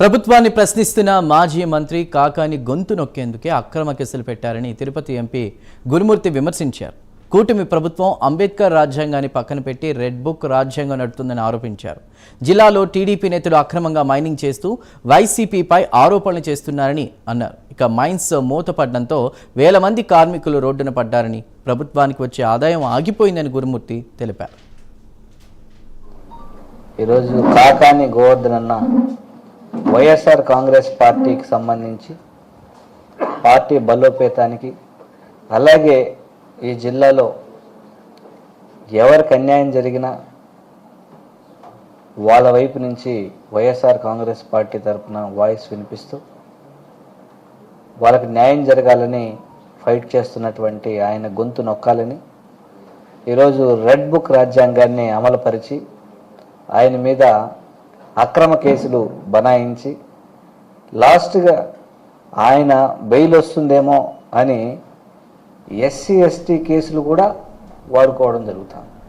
ప్రభుత్వాన్ని ప్రశ్నిస్తున్న మాజీ మంత్రి కాకాని గొంతు నొక్కేందుకే అక్రమ కేసులు పెట్టారని తిరుపతి ఎంపీ గురుమూర్తి విమర్శించారు. కూటమి ప్రభుత్వం అంబేద్కర్ రాజ్యాంగాన్ని పక్కన పెట్టి రెడ్ బుక్ రాజ్యాంగం నడుతుందని ఆరోపించారు. జిల్లాలో టీడీపీ నేతలు అక్రమంగా మైనింగ్ చేస్తూ వైసీపీపై ఆరోపణలు చేస్తున్నారని అన్నారు. ఇక మైన్స్ మూతపడడంతో వేల మంది కార్మికులు రోడ్డున పడ్డారని ప్రభుత్వానికి వచ్చే ఆదాయం ఆగిపోయిందని గురుమూర్తి తెలిపారు. ఈరోజు కాకాని గోవర్ధన్ అన్న వైఎస్ఆర్ కాంగ్రెస్ పార్టీకి సంబంధించి పార్టీ బలోపేతానికి అలాగే ఈ జిల్లాలో ఎవరికి అన్యాయం జరిగినా వాళ్ళ వైపు నుంచి వైఎస్ఆర్ కాంగ్రెస్ పార్టీ తరఫున వాయిస్ వినిపిస్తూ వాళ్ళకి న్యాయం జరగాలని ఫైట్ చేస్తున్నటువంటి ఆయన గొంతు నొక్కాలని ఈరోజు రెడ్ బుక్ రాజ్యాంగాన్ని అమలుపరిచి ఆయన మీద అక్రమ కేసులు బనాయించి లాస్ట్గా ఆయన బెయిల్ వస్తుందేమో అని ఎస్సీ ఎస్టీ కేసులు కూడా వాడుకోవడం జరుగుతుంది.